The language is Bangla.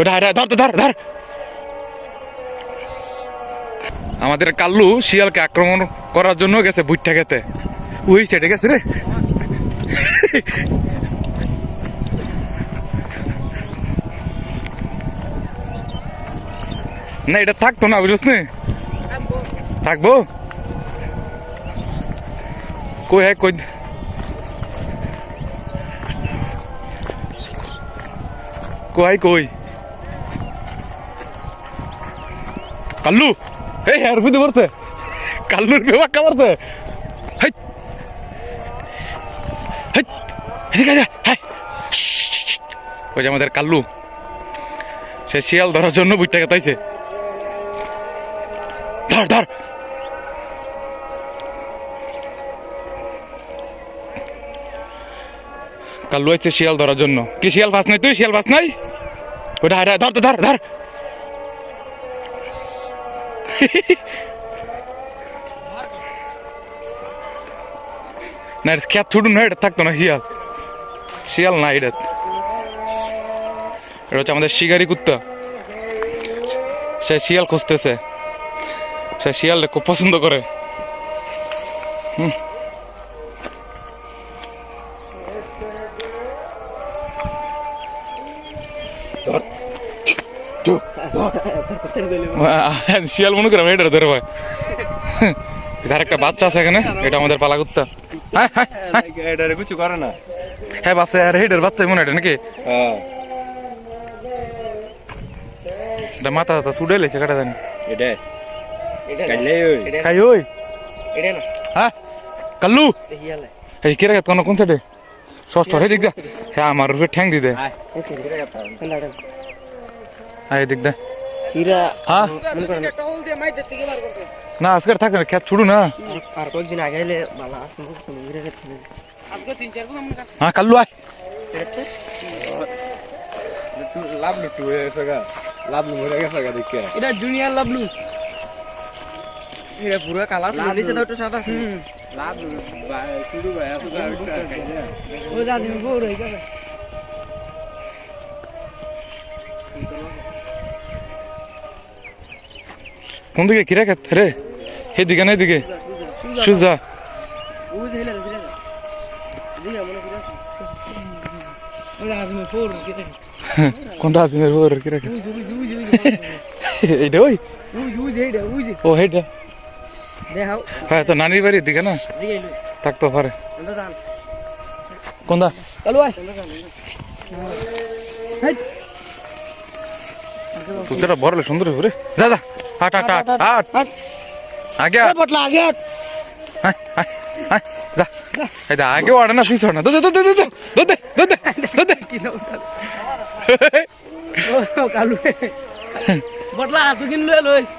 ওটা ধর ধর ধর আমাদের কাল্লু শিয়ালকে আক্রমণ করার জন্য গেছে বুটটা খেতে। ওই সেটে গেছে রে। না, এটা থাকতো না, বুঝছ নি? থাকব? কই হ্যাঁ কই? কই কই? কাল্লু এই হ্যাঁ রুপিতে পড়ছে। কাল্লুর বেবাক কামারছে হাই। হাই এদিকে আয়, হাই। ওই যে আমাদের কাল্লু সে শিয়াল ধরার জন্য বুইটা কেতাইছে ধর ধর। কাল্লু আইছে শিয়াল ধরার জন্য। কি শিয়াল বাস নাই তুই? শিয়াল বাস নাই? ওটা হায় ধর ধর ধর। না খেত ছুটুন না এটা থাকতো না শিয়াল শিয়াল না এটা এটা হচ্ছে আমাদের শিকারি কুত্তা সে শিয়াল খুঁজতেছে সে শিয়াল খুব পছন্দ করে হুম। শিয়াল মনে করে এটা ধরে ভাই। এধার একটা বাচ্চা আছে এখানে এটা আমাদের পালা কুত্তা হ্যাঁ হ্যাঁ হ্যাঁ এটারে কিছু করে না। হ্যাঁ বাচ্চা আর হেডের বাচ্চা মনে এটা নাকি? হ্যাঁ। এটা মাথা টাথা ছুটে লেছে কাটা জানি। এটা? খাই ওই। হ্যাঁ কাল্লু? এই কিরা কোন কোন সাইডে? সস সরে দিক দে হ্যাঁ আমার উপরে ঠ্যাং দি ಹಾಯ್ ದಿಗ್ದ ಹೀರಾ ಹಾ ನಾ ಅಸ್ಕರ್ ಥಾಕ ಕ್ಯಾಚ್ ಸುಡುನ ಹಾ ಕಲ್ಲು ಆಯ್ लाभ लुटू तो है सगा लाभ लू मेरा कैसा का दिखे इधर जूनियर लाभ लू। ये पूरा काला लाभ से तो सादा लाभ शुरू है पूरा वो जा दिन वो रहेगा কোন দিকে? কিরা খাত রে? হে দিকে না এদিকে সুজা। কোনটা আজমের ফোর কিরা এইটা ওই? ও হেটা হ্যাঁ তো নানির বাড়ির দিকে না? থাকতো পারে। কোনটা? তোর বড় সুন্দর হবে রে। যা যা। আট আট আট আট আগে পটলা আগে আট যা আগে ওড়ে না সুইচ না দুধ দুধ দুধ দুধ দুধ দুধ কি কালু বটলা হাতু কিনলে লইছ